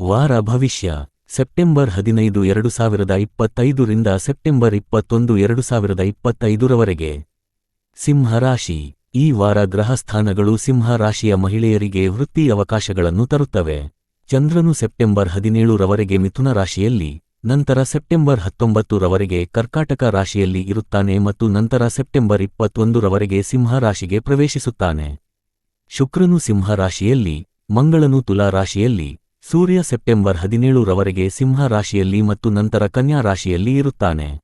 ವಾರ ಭವಿಷ್ಯ, ಸೆಪ್ಟೆಂಬರ್ ಹದಿನೈದು ಎರಡು ಸಾವಿರದ ಇಪ್ಪತ್ತೈದರಿಂದ ಸೆಪ್ಟೆಂಬರ್ ಇಪ್ಪತ್ತೊಂದು ಎರಡು ಸಾವಿರದ ಇಪ್ಪತ್ತೈದರವರೆಗೆ. ಸಿಂಹರಾಶಿ ಈ ವಾರ ಗ್ರಹಸ್ಥಾನಗಳು ಸಿಂಹ ರಾಶಿಯ ಮಹಿಳೆಯರಿಗೆ ವೃತ್ತಿ ಅವಕಾಶಗಳನ್ನು ತರುತ್ತವೆ. ಚಂದ್ರನು ಸೆಪ್ಟೆಂಬರ್ ಹದಿನೇಳರವರೆಗೆ ಮಿಥುನ ರಾಶಿಯಲ್ಲಿ, ನಂತರ ಸೆಪ್ಟೆಂಬರ್ ಹತ್ತೊಂಬತ್ತರವರೆಗೆ ಕರ್ಕಾಟಕ ರಾಶಿಯಲ್ಲಿ ಇರುತ್ತಾನೆ ಮತ್ತು ನಂತರ ಸೆಪ್ಟೆಂಬರ್ ಇಪ್ಪತ್ತೊಂದರವರೆಗೆ ಸಿಂಹ ರಾಶಿಗೆ ಪ್ರವೇಶಿಸುತ್ತಾನೆ. ಶುಕ್ರನು ಸಿಂಹ ರಾಶಿಯಲ್ಲಿ, ಮಂಗಳನು ತುಲಾ ರಾಶಿಯಲ್ಲಿ ಸೂರ್ಯ ಸೆಪ್ಟೆಂಬರ್ ಹದಿನೇಳರವರೆಗೆ ಸಿಂಹ ರಾಶಿಯಲ್ಲಿ ಮತ್ತು ನಂತರ ಕನ್ಯಾ ರಾಶಿಯಲ್ಲಿ ಇರುತ್ತಾನೆ.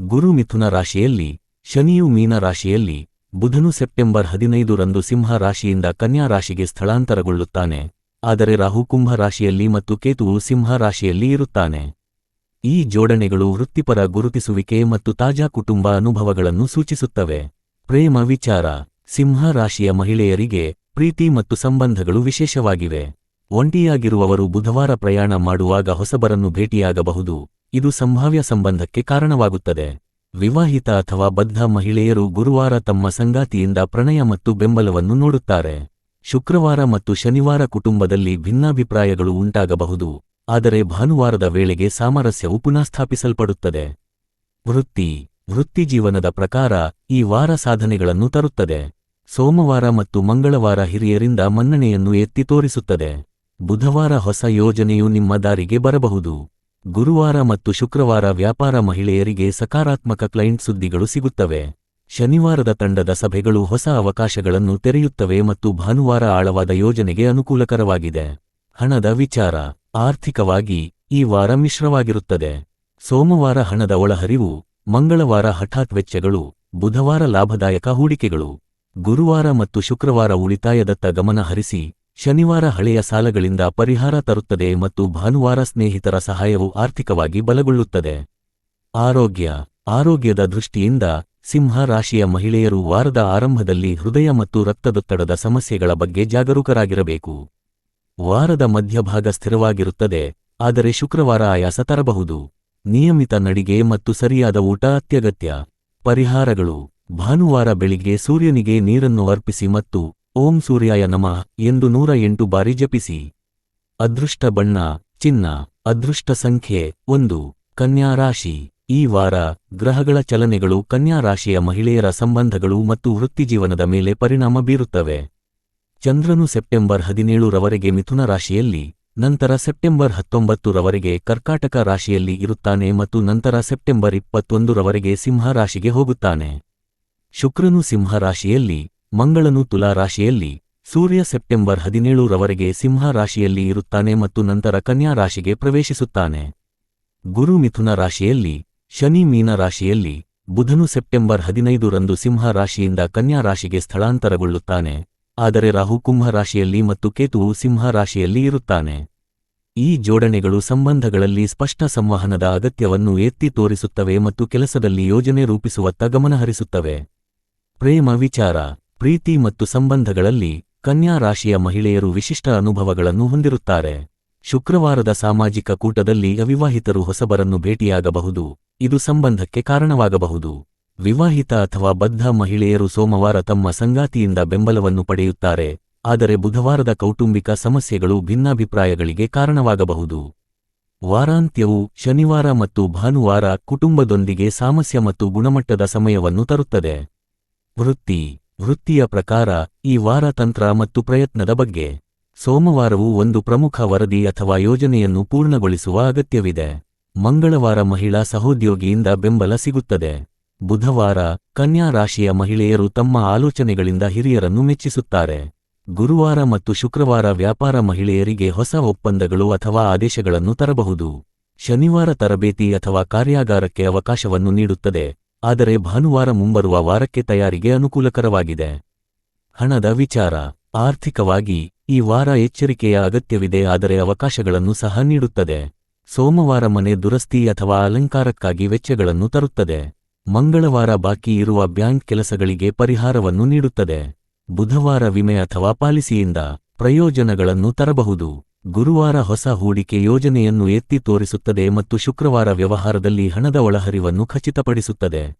ಗುರು ಮಿಥುನ ರಾಶಿಯಲ್ಲಿ, ಶನಿಯು ಮೀನ ರಾಶಿಯಲ್ಲಿ, ಬುಧನು ಸೆಪ್ಟೆಂಬರ್ ಹದಿನೈದರಂದು ಸಿಂಹ ರಾಶಿಯಿಂದ ಕನ್ಯಾ ರಾಶಿಗೆ ಸ್ಥಳಾಂತರಗೊಳ್ಳುತ್ತಾನೆ. ಆದರೆ ರಾಹು ಕುಂಭ ರಾಶಿಯಲ್ಲಿ ಮತ್ತು ಕೇತುವು ಸಿಂಹ ರಾಶಿಯಲ್ಲಿ ಇರುತ್ತಾನೆ. ಈ ಜೋಡಣೆಗಳು ವೃತ್ತಿಪರ ಗುರುತಿಸುವಿಕೆ ಮತ್ತು ತಾಜಾ ಕುಟುಂಬ ಅನುಭವಗಳನ್ನು ಸೂಚಿಸುತ್ತವೆ. ಪ್ರೇಮ ವಿಚಾರ, ಸಿಂಹ ರಾಶಿಯ ಮಹಿಳೆಯರಿಗೆ ಪ್ರೀತಿ ಮತ್ತು ಸಂಬಂಧಗಳು ವಿಶೇಷವಾಗಿವೆ. ಒಂಟಿಯಾಗಿರುವವರು ಬುಧವಾರ ಪ್ರಯಾಣ ಮಾಡುವಾಗ ಹೊಸಬರನ್ನು ಭೇಟಿಯಾಗಬಹುದು. ಇದು ಸಂಭಾವ್ಯ ಸಂಬಂಧಕ್ಕೆ ಕಾರಣವಾಗುತ್ತದೆ. ವಿವಾಹಿತ ಅಥವಾ ಬದ್ಧ ಮಹಿಳೆಯರು ಗುರುವಾರ ತಮ್ಮ ಸಂಗಾತಿಯಿಂದ ಪ್ರಣಯ ಮತ್ತು ಬೆಂಬಲವನ್ನು ನೋಡುತ್ತಾರೆ. ಶುಕ್ರವಾರ ಮತ್ತು ಶನಿವಾರ ಕುಟುಂಬದಲ್ಲಿ ಭಿನ್ನಾಭಿಪ್ರಾಯಗಳು ಉಂಟಾಗಬಹುದು. ಆದರೆ ಭಾನುವಾರದ ವೇಳೆಗೆ ಸಾಮರಸ್ಯವು ಪುನಃಸ್ಥಾಪಿಸಲ್ಪಡುತ್ತದೆ. ವೃತ್ತಿ. ವೃತ್ತಿಜೀವನದ ಪ್ರಕಾರ ಈ ವಾರ ಸಾಧನೆಗಳನ್ನು ತರುತ್ತದೆ. ಸೋಮವಾರ ಮತ್ತು ಮಂಗಳವಾರ ಹಿರಿಯರಿಂದ ಮನ್ನಣೆಯನ್ನು ಎತ್ತಿ ತೋರಿಸುತ್ತದೆ. ಬುಧವಾರ ಹೊಸ ಯೋಜನೆಯು ನಿಮ್ಮ ದಾರಿಗೆ ಬರಬಹುದು. ಗುರುವಾರ ಮತ್ತು ಶುಕ್ರವಾರ ವ್ಯಾಪಾರ ಮಹಿಳೆಯರಿಗೆ ಸಕಾರಾತ್ಮಕ ಕ್ಲೈಂಟ್ ಸುದ್ದಿಗಳು ಸಿಗುತ್ತವೆ. ಶನಿವಾರದ ತಂಡದ ಸಭೆಗಳು ಹೊಸ ಅವಕಾಶಗಳನ್ನು ತೆರೆಯುತ್ತವೆ ಮತ್ತು ಭಾನುವಾರ ಆಳವಾದ ಯೋಜನೆಗೆ ಅನುಕೂಲಕರವಾಗಿದೆ. ಹಣದ ವಿಚಾರ, ಆರ್ಥಿಕವಾಗಿ ಈ ವಾರ ಮಿಶ್ರವಾಗಿರುತ್ತದೆ. ಸೋಮವಾರ ಹಣದ ಒಳಹರಿವು, ಮಂಗಳವಾರ ಹಠಾತ್ ವೆಚ್ಚಗಳು, ಬುಧವಾರ ಲಾಭದಾಯಕ ಹೂಡಿಕೆಗಳು. ಗುರುವಾರ ಮತ್ತು ಶುಕ್ರವಾರ ಉಳಿತಾಯದತ್ತ ಗಮನ ಹರಿಸಿ ಶನಿವಾರ ಹಳೆಯ ಸಾಲಗಳಿಂದ ಪರಿಹಾರ ತರುತ್ತದೆ ಮತ್ತು ಭಾನುವಾರ ಸ್ನೇಹಿತರ ಸಹಾಯವು ಆರ್ಥಿಕವಾಗಿ ಬಲಗೊಳ್ಳುತ್ತದೆ. ಆರೋಗ್ಯ. ಆರೋಗ್ಯದ ದೃಷ್ಟಿಯಿಂದ ಸಿಂಹ ರಾಶಿಯ ಮಹಿಳೆಯರು ವಾರದ ಆರಂಭದಲ್ಲಿ ಹೃದಯ ಮತ್ತು ರಕ್ತದೊತ್ತಡದ ಸಮಸ್ಯೆಗಳ ಬಗ್ಗೆ ಜಾಗರೂಕರಾಗಿರಬೇಕು. ವಾರದ ಮಧ್ಯಭಾಗ ಸ್ಥಿರವಾಗಿರುತ್ತದೆ, ಆದರೆ ಶುಕ್ರವಾರ ಆಯಾಸ ತರಬಹುದು. ನಿಯಮಿತ ನಡಿಗೆ ಮತ್ತು ಸರಿಯಾದ ಊಟ ಅತ್ಯಗತ್ಯ. ಪರಿಹಾರಗಳು. ಭಾನುವಾರ ಬೆಳಿಗ್ಗೆ ಸೂರ್ಯನಿಗೆ ನೀರನ್ನು ಅರ್ಪಿಸಿ ಮತ್ತು ಓಂ ಸೂರ್ಯಾಯ ನಮಃ ಎಂದು ನೂರ ಎಂಟು ಬಾರಿ ಜಪಿಸಿ. ಅದೃಷ್ಟ ಬಣ್ಣ, ಚಿನ್ನ, ಅದೃಷ್ಟ ಸಂಖ್ಯೆ ಒಂದು, ಕನ್ಯಾ ರಾಶಿ. ಈ ವಾರ ಗ್ರಹಗಳ ಚಲನೆಗಳು ಕನ್ಯಾ ರಾಶಿಯ ಮಹಿಳೆಯರ ಸಂಬಂಧಗಳು ಮತ್ತು ವೃತ್ತಿಜೀವನದ ಮೇಲೆ ಪರಿಣಾಮ ಬೀರುತ್ತವೆ. ಚಂದ್ರನು ಸೆಪ್ಟೆಂಬರ್ ಹದಿನೇಳರವರೆಗೆ ಮಿಥುನ ರಾಶಿಯಲ್ಲಿ, ನಂತರ ಸೆಪ್ಟೆಂಬರ್ ಹತ್ತೊಂಬತ್ತರವರೆಗೆ ಕರ್ಕಾಟಕ ರಾಶಿಯಲ್ಲಿ ಇರುತ್ತಾನೆ ಮತ್ತು ನಂತರ ಸೆಪ್ಟೆಂಬರ್ ಇಪ್ಪತ್ತೊಂದರವರೆಗೆ ಸಿಂಹ ರಾಶಿಗೆ ಹೋಗುತ್ತಾನೆ. ಶುಕ್ರನು ಸಿಂಹ ರಾಶಿಯಲ್ಲಿ ಮಂಗಳನು ತುಲಾ ರಾಶಿಯಲ್ಲಿ ಸೂರ್ಯ ಸೆಪ್ಟೆಂಬರ್ ಹದಿನೇಳರವರೆಗೆ ಸಿಂಹ ರಾಶಿಯಲ್ಲಿ ಇರುತ್ತಾನೆ ಮತ್ತು ನಂತರ ಕನ್ಯಾ ರಾಶಿಗೆ ಪ್ರವೇಶಿಸುತ್ತಾನೆ. ಗುರು ಮಿಥುನ ರಾಶಿಯಲ್ಲಿ ಶನಿ ಮೀನ ರಾಶಿಯಲ್ಲಿ ಬುಧನು ಸೆಪ್ಟೆಂಬರ್ ಹದಿನೈದರಂದು ಸಿಂಹ ರಾಶಿಯಿಂದ ಕನ್ಯಾ ರಾಶಿಗೆ ಸ್ಥಳಾಂತರಗೊಳ್ಳುತ್ತಾನೆ. ಆದರೆ ರಾಹು ಕುಂಭ ರಾಶಿಯಲ್ಲಿ ಮತ್ತು ಕೇತುವು ಸಿಂಹ ರಾಶಿಯಲ್ಲಿ ಇರುತ್ತಾನೆ. ಈ ಜೋಡಣೆಗಳು ಸಂಬಂಧಗಳಲ್ಲಿ ಸ್ಪಷ್ಟ ಸಂವಹನದ ಅಗತ್ಯವನ್ನು ಎತ್ತಿ ತೋರಿಸುತ್ತವೆ ಮತ್ತು ಕೆಲಸದಲ್ಲಿ ಯೋಜನೆ ರೂಪಿಸುವತ್ತ ಗಮನಹರಿಸುತ್ತವೆ. ಪ್ರೇಮ ವಿಚಾರ. ಪ್ರೀತಿ ಮತ್ತು ಸಂಬಂಧಗಳಲ್ಲಿ ಕನ್ಯಾ ರಾಶಿಯ ಮಹಿಳೆಯರು ವಿಶಿಷ್ಟ ಅನುಭವಗಳನ್ನು ಹೊಂದಿರುತ್ತಾರೆ. ಶುಕ್ರವಾರದ ಸಾಮಾಜಿಕ ಕೂಟದಲ್ಲಿ ಅವಿವಾಹಿತರು ಹೊಸಬರನ್ನು ಭೇಟಿಯಾಗಬಹುದು. ಇದು ಸಂಬಂಧಕ್ಕೆ ಕಾರಣವಾಗಬಹುದು. ವಿವಾಹಿತ ಅಥವಾ ಬದ್ಧ ಮಹಿಳೆಯರು ಸೋಮವಾರ ತಮ್ಮ ಸಂಗಾತಿಯಿಂದ ಬೆಂಬಲವನ್ನು ಪಡೆಯುತ್ತಾರೆ. ಆದರೆ ಬುಧವಾರದ ಕೌಟುಂಬಿಕ ಸಮಸ್ಯೆಗಳು ಭಿನ್ನಾಭಿಪ್ರಾಯಗಳಿಗೆ ಕಾರಣವಾಗಬಹುದು. ವಾರಾಂತ್ಯವು ಶನಿವಾರ ಮತ್ತು ಭಾನುವಾರ ಕುಟುಂಬದೊಂದಿಗೆ ಸಾಮಸ್ಯ ಮತ್ತು ಗುಣಮಟ್ಟದ ಸಮಯವನ್ನು ತರುತ್ತದೆ. ವೃತ್ತಿ ವೃತ್ತಿಯ ಪ್ರಕಾರ ಈ ವಾರ ತಂತ್ರ ಮತ್ತು ಪ್ರಯತ್ನದ ಬಗ್ಗೆ ಸೋಮವಾರವು ಒಂದು ಪ್ರಮುಖ ವರದಿ ಅಥವಾ ಯೋಜನೆಯನ್ನು ಪೂರ್ಣಗೊಳಿಸುವ ಅಗತ್ಯವಿದೆ. ಮಂಗಳವಾರ ಮಹಿಳಾ ಸಹೋದ್ಯೋಗಿಯಿಂದ ಬೆಂಬಲ ಸಿಗುತ್ತದೆ. ಬುಧವಾರ ಕನ್ಯಾ ರಾಶಿಯ ಮಹಿಳೆಯರು ತಮ್ಮ ಆಲೋಚನೆಗಳಿಂದ ಹಿರಿಯರನ್ನು ಮೆಚ್ಚಿಸುತ್ತಾರೆ. ಗುರುವಾರ ಮತ್ತು ಶುಕ್ರವಾರ ವ್ಯಾಪಾರ ಮಹಿಳೆಯರಿಗೆ ಹೊಸ ಒಪ್ಪಂದಗಳು ಅಥವಾ ಆದೇಶಗಳನ್ನು ತರಬಹುದು. ಶನಿವಾರ ತರಬೇತಿ ಅಥವಾ ಕಾರ್ಯಾಗಾರಕ್ಕೆ ಅವಕಾಶವನ್ನು ನೀಡುತ್ತದೆ. ಆದರೆ ಭಾನುವಾರ ಮುಂಬರುವ ವಾರಕ್ಕೆ ತಯಾರಿಗೆ ಅನುಕೂಲಕರವಾಗಿದೆ. ಹಣದ ವಿಚಾರ. ಆರ್ಥಿಕವಾಗಿ ಈ ವಾರ ಎಚ್ಚರಿಕೆಯ ಅಗತ್ಯವಿದೆ, ಆದರೆ ಅವಕಾಶಗಳನ್ನು ಸಹ ನೀಡುತ್ತದೆ. ಸೋಮವಾರ ಮನೆ ದುರಸ್ತಿ ಅಥವಾ ಅಲಂಕಾರಕ್ಕಾಗಿ ವೆಚ್ಚಗಳನ್ನು ತರುತ್ತದೆ. ಮಂಗಳವಾರ ಬಾಕಿ ಇರುವ ಬ್ಯಾಂಕ್ ಕೆಲಸಗಳಿಗೆ ಪರಿಹಾರವನ್ನು ನೀಡುತ್ತದೆ. ಬುಧವಾರ ವಿಮೆ ಅಥವಾ ಪಾಲಿಸಿಯಿಂದ ಪ್ರಯೋಜನಗಳನ್ನು ತರಬಹುದು. ಗುರುವಾರ ಹೊಸ ಹೂಡಿಕೆ ಯೋಜನೆಯನ್ನು ಎತ್ತಿ ತೋರಿಸುತ್ತದೆ ಮತ್ತು ಶುಕ್ರವಾರ ವ್ಯವಹಾರದಲ್ಲಿ ಹಣದ ಒಳಹರಿವನ್ನು ಖಚಿತಪಡಿಸುತ್ತದೆ.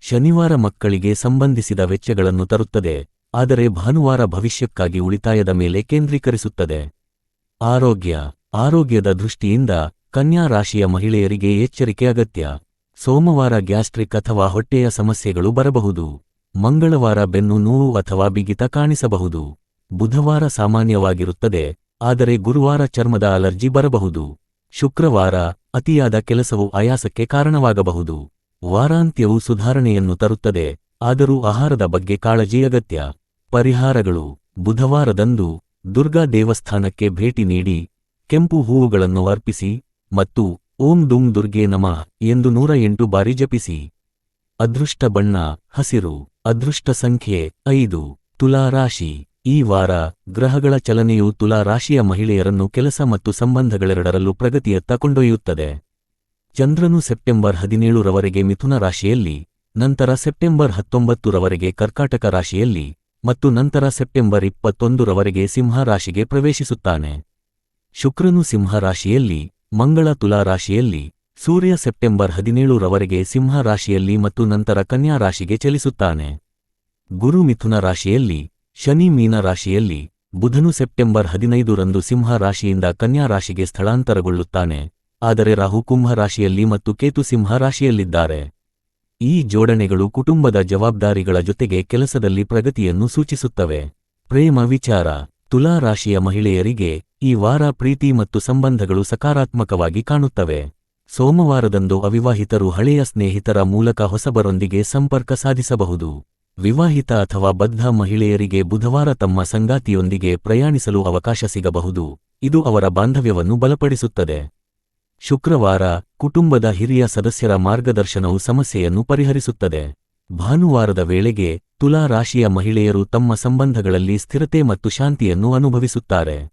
ಶನಿವಾರ ಮಕ್ಕಳಿಗೆ ಸಂಬಂಧಿಸಿದ ವೆಚ್ಚಗಳನ್ನು ತರುತ್ತದೆ, ಆದರೆ ಭಾನುವಾರ ಭವಿಷ್ಯಕ್ಕಾಗಿ ಉಳಿತಾಯದ ಮೇಲೆ ಕೇಂದ್ರೀಕರಿಸುತ್ತದೆ. ಆರೋಗ್ಯ, ಆರೋಗ್ಯದ ದೃಷ್ಟಿಯಿಂದ ಕನ್ಯಾ ರಾಶಿಯ ಮಹಿಳೆಯರಿಗೆ ಎಚ್ಚರಿಕೆ ಅಗತ್ಯ. ಸೋಮವಾರ ಗ್ಯಾಸ್ಟ್ರಿಕ್ ಅಥವಾ ಹೊಟ್ಟೆಯ ಸಮಸ್ಯೆಗಳು ಬರಬಹುದು. ಮಂಗಳವಾರ ಬೆನ್ನು ನೋವು ಅಥವಾ ಬಿಗಿತ ಕಾಣಿಸಬಹುದು. ಬುಧವಾರ ಸಾಮಾನ್ಯವಾಗಿರುತ್ತದೆ ಆದರೆ ಗುರುವಾರ ಚರ್ಮದ ಅಲರ್ಜಿ ಬರಬಹುದು. ಶುಕ್ರವಾರ ಅತಿಯಾದ ಕೆಲಸವು ಆಯಾಸಕ್ಕೆ ಕಾರಣವಾಗಬಹುದು. ವಾರಾಂತ್ಯವು ಸುಧಾರಣೆಯನ್ನು ತರುತ್ತದೆ, ಆದರೂ ಆಹಾರದ ಬಗ್ಗೆ ಕಾಳಜಿ ಅಗತ್ಯ. ಪರಿಹಾರಗಳು. ಬುಧವಾರದಂದು ದುರ್ಗಾ ದೇವಸ್ಥಾನಕ್ಕೆ ಭೇಟಿ ನೀಡಿ, ಕೆಂಪು ಹೂವುಗಳನ್ನು ಅರ್ಪಿಸಿ ಮತ್ತು ಓಂ ದುಂ ದುರ್ಗೆ ನಮಃ ಎಂದು ನೂರ ಎಂಟು ಬಾರಿ ಜಪಿಸಿ. ಅದೃಷ್ಟ ಬಣ್ಣ, ಹಸಿರು. ಅದೃಷ್ಟ ಸಂಖ್ಯೆ ಐದು. ತುಲಾ ರಾಶಿ. ಈ ವಾರ ಗ್ರಹಗಳ ಚಲನೆಯು ತುಲಾ ರಾಶಿಯ ಮಹಿಳೆಯರನ್ನು ಕೆಲಸ ಮತ್ತು ಸಂಬಂಧಗಳೆರಡರಲ್ಲೂ ಪ್ರಗತಿಯತ್ತ ಕೊಂಡೊಯ್ಯುತ್ತದೆ. ಚಂದ್ರನು ಸೆಪ್ಟೆಂಬರ್ ಹದಿನೇಳರವರೆಗೆ ಮಿಥುನ ರಾಶಿಯಲ್ಲಿ, ನಂತರ ಸೆಪ್ಟೆಂಬರ್ ಹತ್ತೊಂಬತ್ತರವರೆಗೆ ಕರ್ಕಾಟಕ ರಾಶಿಯಲ್ಲಿ ಮತ್ತು ನಂತರ ಸೆಪ್ಟೆಂಬರ್ ಇಪ್ಪತ್ತೊಂದರವರೆಗೆ ಸಿಂಹ ರಾಶಿಗೆ ಪ್ರವೇಶಿಸುತ್ತಾನೆ. ಶುಕ್ರನು ಸಿಂಹ ರಾಶಿಯಲ್ಲಿ, ಮಂಗಳ ತುಲಾ ರಾಶಿಯಲ್ಲಿ, ಸೂರ್ಯ ಸೆಪ್ಟೆಂಬರ್ ಹದಿನೇಳರವರೆಗೆ ಸಿಂಹ ರಾಶಿಯಲ್ಲಿ ಮತ್ತು ನಂತರ ಕನ್ಯಾ ರಾಶಿಗೆ ಚಲಿಸುತ್ತಾನೆ. ಗುರು ಮಿಥುನ ರಾಶಿಯಲ್ಲಿ ಶನಿ ಮೀನ ರಾಶಿಯಲ್ಲಿ ಬುಧನು ಸೆಪ್ಟೆಂಬರ್ ಹದಿನೈದರಂದು ಸಿಂಹ ರಾಶಿಯಿಂದ ಕನ್ಯಾ ರಾಶಿಗೆ ಸ್ಥಳಾಂತರಗೊಳ್ಳುತ್ತಾನೆ. ಆದರೆ ರಾಹು ಕುಂಭ ರಾಶಿಯಲ್ಲಿ ಮತ್ತು ಕೇತು ಸಿಂಹ ರಾಶಿಯಲ್ಲಿದ್ದಾರೆ. ಈ ಜೋಡಣೆಗಳು ಕುಟುಂಬದ ಜವಾಬ್ದಾರಿಗಳ ಜೊತೆಗೆ ಕೆಲಸದಲ್ಲಿ ಪ್ರಗತಿಯನ್ನು ಸೂಚಿಸುತ್ತವೆ. ಪ್ರೇಮ ವಿಚಾರ, ತುಲಾ ರಾಶಿಯ ಮಹಿಳೆಯರಿಗೆ ಈ ವಾರ ಪ್ರೀತಿ ಮತ್ತು ಸಂಬಂಧಗಳು ಸಕಾರಾತ್ಮಕವಾಗಿ ಕಾಣುತ್ತವೆ. ಸೋಮವಾರದಂದು ಅವಿವಾಹಿತರು ಹಳೆಯ ಸ್ನೇಹಿತರ ಮೂಲಕ ಹೊಸಬರೊಂದಿಗೆ ಸಂಪರ್ಕ ಸಾಧಿಸಬಹುದು. ವಿವಾಹಿತ ಅಥವಾ ಬದ್ಧ ಮಹಿಳೆಯರಿಗೆ ಬುಧವಾರ ತಮ್ಮ ಸಂಗಾತಿಯೊಂದಿಗೆ ಪ್ರಯಾಣಿಸಲು ಅವಕಾಶ ಸಿಗಬಹುದು. ಇದು ಅವರ ಬಾಂಧವ್ಯವನ್ನು ಬಲಪಡಿಸುತ್ತದೆ. ಶುಕ್ರವಾರ, ಕುಟುಂಬದ ಹಿರಿಯ ಸದಸ್ಯರ ಮಾರ್ಗದರ್ಶನವು ಸಮಸ್ಯೆಯನ್ನು ಪರಿಹರಿಸುತ್ತದೆ. ಭಾನುವಾರದ ವೇಳೆಗೆ, ತುಲಾ ರಾಶಿಯ ಮಹಿಳೆಯರು ತಮ್ಮ ಸಂಬಂಧಗಳಲ್ಲಿ ಸ್ಥಿರತೆ ಮತ್ತು ಶಾಂತಿಯನ್ನು ಅನುಭವಿಸುತ್ತಾರೆ.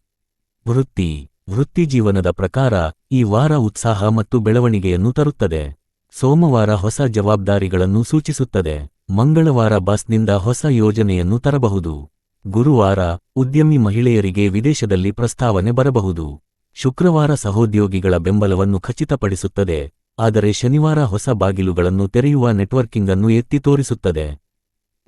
ವೃತ್ತಿ ವೃತ್ತಿಜೀವನದ ಪ್ರಕಾರ, ಈ ವಾರ ಉತ್ಸಾಹ ಮತ್ತು ಬೆಳವಣಿಗೆಯನ್ನು ತರುತ್ತದೆ. ಸೋಮವಾರ ಹೊಸ ಜವಾಬ್ದಾರಿಗಳನ್ನು ಸೂಚಿಸುತ್ತದೆ. ಮಂಗಳವಾರ ಬಸ್ನಿಂದ ಹೊಸ ಯೋಜನೆಯನ್ನು ತರಬಹುದು. ಗುರುವಾರ ಉದ್ಯಮಿ ಮಹಿಳೆಯರಿಗೆ ವಿದೇಶದಲ್ಲಿ ಪ್ರಸ್ತಾವನೆ ಬರಬಹುದು. ಶುಕ್ರವಾರ ಸಹೋದ್ಯೋಗಿಗಳ ಬೆಂಬಲವನ್ನು ಖಚಿತಪಡಿಸುತ್ತದೆ, ಆದರೆ ಶನಿವಾರ ಹೊಸ ಬಾಗಿಲುಗಳನ್ನು ತೆರೆಯುವ ನೆಟ್ವರ್ಕಿಂಗ್ ಅನ್ನು ಎತ್ತಿ ತೋರಿಸುತ್ತದೆ.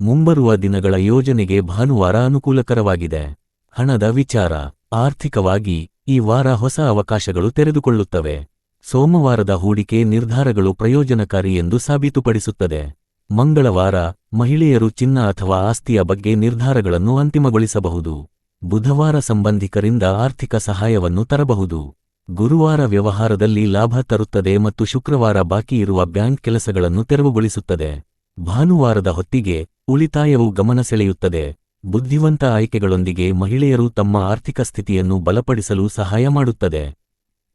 ಮುಂಬರುವ ದಿನಗಳ ಯೋಜನೆಗೆ ಭಾನುವಾರ ಅನುಕೂಲಕರವಾಗಿದೆ. ಹಣದ ವಿಚಾರ, ಆರ್ಥಿಕವಾಗಿ ಈ ವಾರ ಹೊಸ ಅವಕಾಶಗಳು ತೆರೆದುಕೊಳ್ಳುತ್ತವೆ. ಸೋಮವಾರದ ಹೂಡಿಕೆ ನಿರ್ಧಾರಗಳು ಪ್ರಯೋಜನಕಾರಿ ಎಂದು ಸಾಬೀತುಪಡಿಸುತ್ತದೆ. ಮಂಗಳವಾರ ಮಹಿಳೆಯರು ಚಿನ್ನ ಅಥವಾ ಆಸ್ತಿಯ ಬಗ್ಗೆ ನಿರ್ಧಾರಗಳನ್ನು ಅಂತಿಮಗೊಳಿಸಬಹುದು. ಬುಧವಾರ ಸಂಬಂಧಿಕರಿಂದ ಆರ್ಥಿಕ ಸಹಾಯವನ್ನು ತರಬಹುದು. ಗುರುವಾರ ವ್ಯವಹಾರದಲ್ಲಿ ಲಾಭ ತರುತ್ತದೆ ಮತ್ತು ಶುಕ್ರವಾರ ಬಾಕಿ ಇರುವ ಬ್ಯಾಂಕ್ ಕೆಲಸಗಳನ್ನು ತೆರವುಗೊಳಿಸುತ್ತದೆ. ಭಾನುವಾರದ ಹೊತ್ತಿಗೆ ಉಳಿತಾಯವು ಗಮನ ಸೆಳೆಯುತ್ತದೆ. ಬುದ್ಧಿವಂತ ಆಯ್ಕೆಗಳೊಂದಿಗೆ ಮಹಿಳೆಯರು ತಮ್ಮ ಆರ್ಥಿಕ ಸ್ಥಿತಿಯನ್ನು ಬಲಪಡಿಸಲು ಸಹಾಯ ಮಾಡುತ್ತದೆ.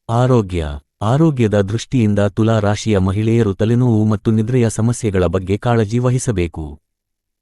ಆರೋಗ್ಯ. ಆರೋಗ್ಯದ ದೃಷ್ಟಿಯಿಂದ ತುಲಾ ರಾಶಿಯ ಮಹಿಳೆಯರು ತಲೆನೋವು ಮತ್ತು ನಿದ್ರೆಯ ಸಮಸ್ಯೆಗಳ ಬಗ್ಗೆ ಕಾಳಜಿ ವಹಿಸಬೇಕು.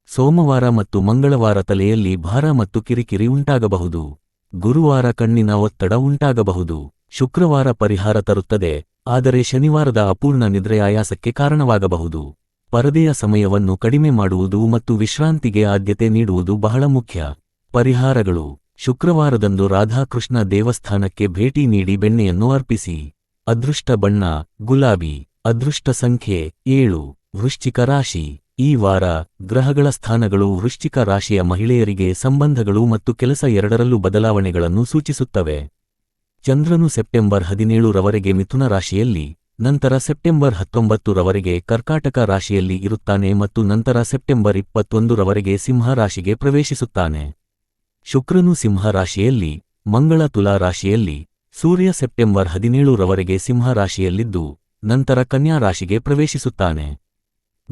ಸೋಮವಾರ ಮತ್ತು ಮಂಗಳವಾರ ತಲೆಯಲ್ಲಿ ಭಾರ ಮತ್ತು ಕಿರಿಕಿರಿ ಉಂಟಾಗಬಹುದು. ಗುರುವಾರ ಕಣ್ಣಿನ ಒತ್ತಡ ಉಂಟಾಗಬಹುದು. ಶುಕ್ರವಾರ ಪರಿಹಾರ ತರುತ್ತದೆ, ಆದರೆ ಶನಿವಾರದ ಅಪೂರ್ಣ ನಿದ್ರೆ ಆಯಾಸಕ್ಕೆ ಕಾರಣವಾಗಬಹುದು. ಪರದೆಯ ಸಮಯವನ್ನು ಕಡಿಮೆ ಮಾಡುವುದು ಮತ್ತು ವಿಶ್ರಾಂತಿಗೆ ಆದ್ಯತೆ ನೀಡುವುದು ಬಹಳ ಮುಖ್ಯ. ಪರಿಹಾರಗಳು. ಶುಕ್ರವಾರದಂದು ರಾಧಾಕೃಷ್ಣ ದೇವಸ್ಥಾನಕ್ಕೆ ಭೇಟಿ ನೀಡಿ ಬೆಣ್ಣೆಯನ್ನು ಅರ್ಪಿಸಿ. ಅದೃಷ್ಟ ಬಣ್ಣ, ಗುಲಾಬಿ, ಅದೃಷ್ಟ ಸಂಖ್ಯೆ ಏಳು, ವೃಶ್ಚಿಕ ರಾಶಿ. ಈ ವಾರ ಗ್ರಹಗಳ ಸ್ಥಾನಗಳು ವೃಶ್ಚಿಕ ರಾಶಿಯ ಮಹಿಳೆಯರಿಗೆ ಸಂಬಂಧಗಳು ಮತ್ತು ಕೆಲಸ ಎರಡರಲ್ಲೂ ಬದಲಾವಣೆಗಳನ್ನು ಸೂಚಿಸುತ್ತವೆ. ಚಂದ್ರನು ಸೆಪ್ಟೆಂಬರ್ ಹದಿನೇಳರವರೆಗೆ ಮಿಥುನ ರಾಶಿಯಲ್ಲಿ, ನಂತರ ಸೆಪ್ಟೆಂಬರ್ ಹತ್ತೊಂಬತ್ತರವರೆಗೆ ಕರ್ಕಾಟಕ ರಾಶಿಯಲ್ಲಿ ಇರುತ್ತಾನೆ ಮತ್ತು ನಂತರ ಸೆಪ್ಟೆಂಬರ್ ಇಪ್ಪತ್ತೊಂದರವರೆಗೆ ಸಿಂಹ ರಾಶಿಗೆ ಪ್ರವೇಶಿಸುತ್ತಾನೆ. ಶುಕ್ರನು ಸಿಂಹ ರಾಶಿಯಲ್ಲಿ, ಮಂಗಳ ತುಲಾ ರಾಶಿಯಲ್ಲಿ ಸೂರ್ಯ ಸೆಪ್ಟೆಂಬರ್ ಹದಿನೇಳರವರೆಗೆ ಸಿಂಹ ರಾಶಿಯಲ್ಲಿದ್ದು ನಂತರ ಕನ್ಯಾ ರಾಶಿಗೆ ಪ್ರವೇಶಿಸುತ್ತಾನೆ.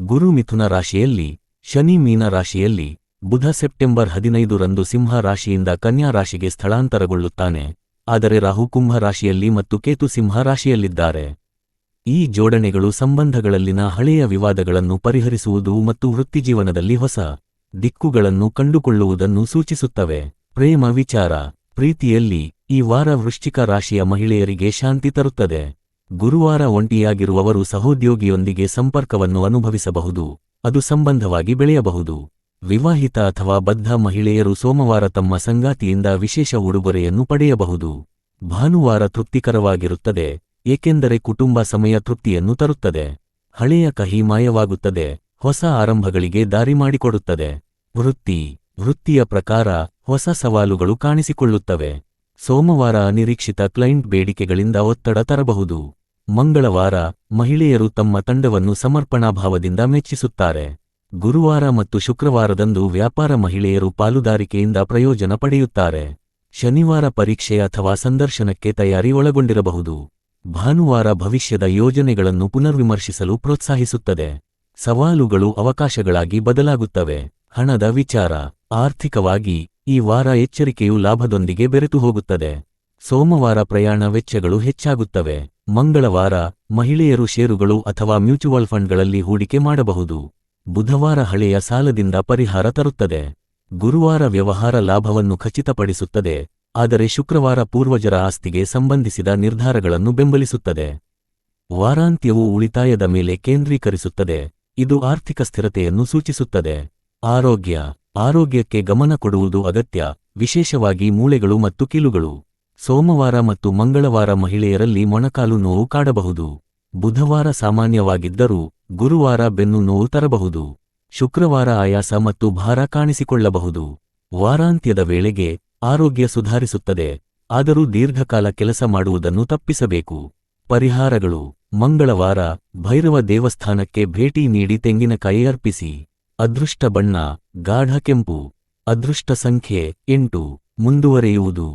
ಗುರು ಮಿಥುನ ರಾಶಿಯಲ್ಲಿ, ಶನಿ ಮೀನ ರಾಶಿಯಲ್ಲಿ, ಬುಧ ಸೆಪ್ಟೆಂಬರ್ ಹದಿನೈದರಂದು ಸಿಂಹ ರಾಶಿಯಿಂದ ಕನ್ಯಾ ರಾಶಿಗೆ ಸ್ಥಳಾಂತರಗೊಳ್ಳುತ್ತಾನೆ. ಆದರೆ ರಾಹು ಕುಂಭ ರಾಶಿಯಲ್ಲಿ ಮತ್ತು ಕೇತು ಸಿಂಹ ರಾಶಿಯಲ್ಲಿದ್ದಾರೆ. ಈ ಜೋಡಣೆಗಳು ಸಂಬಂಧಗಳಲ್ಲಿನ ಹಳೆಯ ವಿವಾದಗಳನ್ನು ಪರಿಹರಿಸುವುದು ಮತ್ತು ವೃತ್ತಿಜೀವನದಲ್ಲಿ ಹೊಸ ದಿಕ್ಕುಗಳನ್ನು ಕಂಡುಕೊಳ್ಳುವುದನ್ನು ಸೂಚಿಸುತ್ತವೆ. ಪ್ರೇಮ ವಿಚಾರ. ಪ್ರೀತಿಯಲ್ಲಿ ಈ ವಾರ ವೃಶ್ಚಿಕ ರಾಶಿಯ ಮಹಿಳೆಯರಿಗೆ ಶಾಂತಿ ತರುತ್ತದೆ. ಗುರುವಾರ ಒಂಟಿಯಾಗಿರುವವರು ಸಹೋದ್ಯೋಗಿಯೊಂದಿಗೆ ಸಂಪರ್ಕವನ್ನು ಅನುಭವಿಸಬಹುದು. ಅದು ಸಂಬಂಧವಾಗಿ ಬೆಳೆಯಬಹುದು. ವಿವಾಹಿತ ಅಥವಾ ಬದ್ಧ ಮಹಿಳೆಯರು ಸೋಮವಾರ ತಮ್ಮ ಸಂಗಾತಿಯಿಂದ ವಿಶೇಷ ಉಡುಗೊರೆಯನ್ನು ಪಡೆಯಬಹುದು. ಭಾನುವಾರ ತೃಪ್ತಿಕರವಾಗಿರುತ್ತದೆ, ಏಕೆಂದರೆ ಕುಟುಂಬ ಸಮಯ ತೃಪ್ತಿಯನ್ನು ತರುತ್ತದೆ. ಹಳೆಯ ಕಹಿ ಮಾಯವಾಗುತ್ತದೆ, ಹೊಸ ಆರಂಭಗಳಿಗೆ ದಾರಿ ಮಾಡಿಕೊಡುತ್ತದೆ. ವೃತ್ತಿ, ವೃತ್ತಿಯ ಪ್ರಕಾರ ಹೊಸ ಸವಾಲುಗಳು ಕಾಣಿಸಿಕೊಳ್ಳುತ್ತವೆ. ಸೋಮವಾರ ಅನಿರೀಕ್ಷಿತ ಕ್ಲೈಂಟ್ ಬೇಡಿಕೆಗಳಿಂದ ಒತ್ತಡ ತರಬಹುದು. ಮಂಗಳವಾರ ಮಹಿಳೆಯರು ತಮ್ಮ ತಂಡವನ್ನು ಸಮರ್ಪಣಾಭಾವದಿಂದ ಮೆಚ್ಚಿಸುತ್ತಾರೆ. ಗುರುವಾರ ಮತ್ತು ಶುಕ್ರವಾರದಂದು ವ್ಯಾಪಾರ ಮಹಿಳೆಯರು ಪಾಲುದಾರಿಕೆಯಿಂದ ಪ್ರಯೋಜನ ಪಡೆಯುತ್ತಾರೆ. ಶನಿವಾರ ಪರೀಕ್ಷೆ ಅಥವಾ ಸಂದರ್ಶನಕ್ಕೆ ತಯಾರಿ ಒಳಗೊಂಡಿರಬಹುದು. ಭಾನುವಾರ ಭವಿಷ್ಯದ ಯೋಜನೆಗಳನ್ನು ಪುನರ್ವಿಮರ್ಶಿಸಲು ಪ್ರೋತ್ಸಾಹಿಸುತ್ತದೆ. ಸವಾಲುಗಳು ಅವಕಾಶಗಳಾಗಿ ಬದಲಾಗುತ್ತವೆ. ಹಣದ ವಿಚಾರ, ಆರ್ಥಿಕವಾಗಿ ಈ ವಾರ ಎಚ್ಚರಿಕೆಯು ಲಾಭದೊಂದಿಗೆ ಬೆರೆತು ಹೋಗುತ್ತದೆ. ಸೋಮವಾರ ಪ್ರಯಾಣ ವೆಚ್ಚಗಳು ಹೆಚ್ಚಾಗುತ್ತವೆ. ಮಂಗಳವಾರ ಮಹಿಳೆಯರು ಷೇರುಗಳು ಅಥವಾ ಮ್ಯೂಚುವಲ್ ಫಂಡ್ಗಳಲ್ಲಿ ಹೂಡಿಕೆ ಮಾಡಬಹುದು. ಬುಧವಾರ ಹಳೆಯ ಸಾಲದಿಂದ ಪರಿಹಾರ ತರುತ್ತದೆ. ಗುರುವಾರ ವ್ಯವಹಾರ ಲಾಭವನ್ನು ಖಚಿತಪಡಿಸುತ್ತದೆ. ಆದರೆ ಶುಕ್ರವಾರ ಪೂರ್ವಜರ ಆಸ್ತಿಗೆ ಸಂಬಂಧಿಸಿದ ನಿರ್ಧಾರಗಳನ್ನು ಬೆಂಬಲಿಸುತ್ತದೆ. ವಾರಾಂತ್ಯವು ಉಳಿತಾಯದ ಮೇಲೆ ಕೇಂದ್ರೀಕರಿಸುತ್ತದೆ. ಇದು ಆರ್ಥಿಕ ಸ್ಥಿರತೆಯನ್ನು ಸೂಚಿಸುತ್ತದೆ. ಆರೋಗ್ಯ. ಆರೋಗ್ಯಕ್ಕೆ ಗಮನ ಕೊಡುವುದು ಅಗತ್ಯ, ವಿಶೇಷವಾಗಿ ಮೂಳೆಗಳು ಮತ್ತು ಕೀಲುಗಳು. ಸೋಮವಾರ ಮತ್ತು ಮಂಗಳವಾರ ಮಹಿಳೆಯರಲ್ಲಿ ಮೊಣಕಾಲು ನೋವು ಕಾಡಬಹುದು. ಬುಧವಾರ ಸಾಮಾನ್ಯವಾಗಿದ್ದರೂ, ಗುರುವಾರ ಬೆನ್ನು ನೋವು ತರಬಹುದು. ಶುಕ್ರವಾರ ಆಯಾಸ ಮತ್ತು ಭಾರ ಕಾಣಿಸಿಕೊಳ್ಳಬಹುದು. ವಾರಾಂತ್ಯದ ವೇಳೆಗೆ ಆರೋಗ್ಯ ಸುಧಾರಿಸುತ್ತದೆ, ಆದರೂ ದೀರ್ಘಕಾಲ ಕೆಲಸ ಮಾಡುವುದನ್ನು ತಪ್ಪಿಸಬೇಕು. ಪರಿಹಾರಗಳು. ಮಂಗಳವಾರ ಭೈರವ ದೇವಸ್ಥಾನಕ್ಕೆ ಭೇಟಿ ನೀಡಿ ತೆಂಗಿನಕಾಯಿ ಅರ್ಪಿಸಿ. ಅದೃಷ್ಟ ಬಣ್ಣ. ಗಾಢ ಕೆಂಪು ಅದೃಷ್ಟ ಸಂಖ್ಯೆ ಎಂಟು ಮುಂದುವರೆಯುವುದು.